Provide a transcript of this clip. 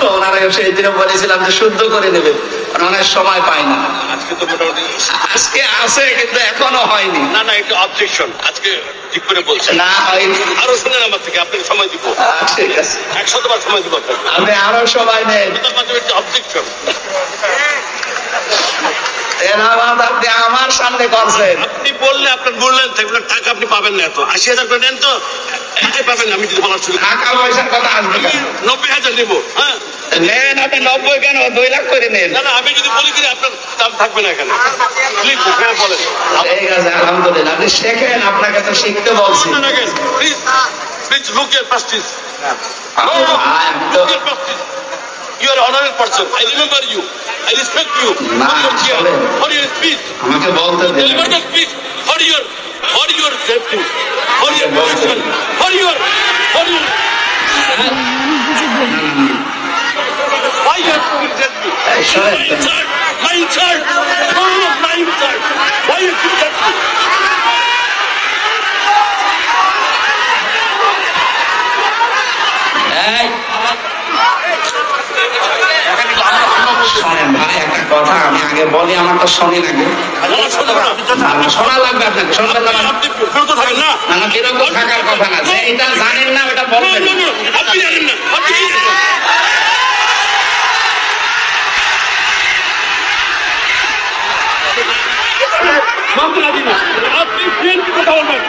তো ওনারা সেই দিনে বলেছিলাম যে শুদ্ধ করে নেবে অনেক সময় পাই না। আজকে তো মোটামুটি আজকে আছে কিন্তু এখনও হয়নি। না না একটু অবজেকশন আজকে ঠিক করে বলছেন। না হয়নি। আরও শুনেন আমার থেকে আপনাকে সময় দিব। ঠিক আছে। একশতবার সময় দিব আপনি আরও সময় অবজেকশন আপনি আমার সামনে করছেন আপনি বললে আপনার মূল্যায়ন থাকবে না, টাকা আপনি পাবেন না এত। আশি হাজার করে নেন তো পাবেন আমি যদি বলার শুরু টাকা পয়সার কথা নব্বই হাজার নেব হ্যাঁ নেন আপনি নব্বই কেন দুই লাখ করে নেন না না আমি যদি বলি কিনা আপনার দাম থাকবে না এখানে প্লিজ হ্যাঁ বলেন ঠিক আছে আলহামদুলিল্লাহ আপনি শেখেন আপনাকে তো শিখতে বলছি please please look year practice. You are an person. I remember you. I respect you. Nah, for your chair, for your speech. আমাকে বলতে দিন Deliver the speech for your এই শোনেন ভাই একটা কথা আমি আগে বলি আমার তো শোনে আমার শোনো লাগবে আপনাকে শুনবেন না। থাকার কথা না এটা জানেন না ওটা No, বলবেন no, no, আপনি জানেন না, আপনি কি জানেন? মানতে রাজি না। আপনি বিএনপি কথা বলবেন